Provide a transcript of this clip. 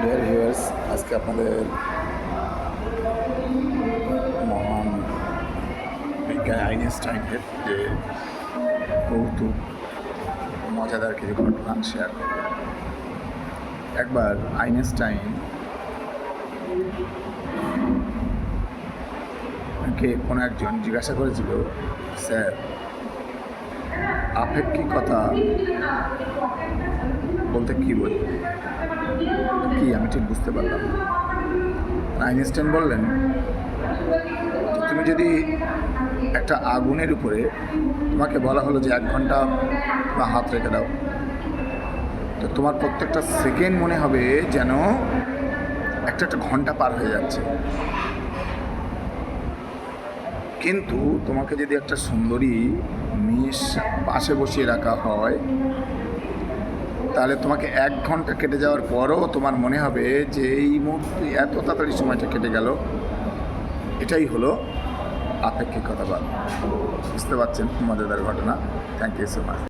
Dear viewers আজকে আপনাদের মহান বিজ্ঞানী আইনস্টাইনের যে কৌতুক, মজাদার কিছু ঘটনা শেয়ার। একবার আইনস্টাইন কে কোনো একজন জিজ্ঞাসা করেছিল, স্যার, আপেক্ষিকতা বলতে কী বলি কি, আমি ঠিক বুঝতে পারলাম আইনস্টাইন বললেন, তুমি যদি একটা আগুনের উপরে তোমাকে বলা হলো যে এক ঘণ্টা বা হাত রেখে দাও, তো তোমার প্রত্যেকটা সেকেন্ড মনে হবে যেন একটা একটা ঘণ্টা পার হয়ে যাচ্ছে। কিন্তু তোমাকে যদি একটা সুন্দরী মেয়ের পাশে বসিয়ে রাখা হয় তাহলে তোমাকে এক ঘণ্টা কেটে যাওয়ার পরও তোমার মনে হবে যে এই মুহূর্তে এত তাড়াতাড়ি সময়টা কেটে গেল। এটাই হলো আপেক্ষিকতাবাদ। বুঝতে পারছেন? মজাদার ঘটনা। Thank you so much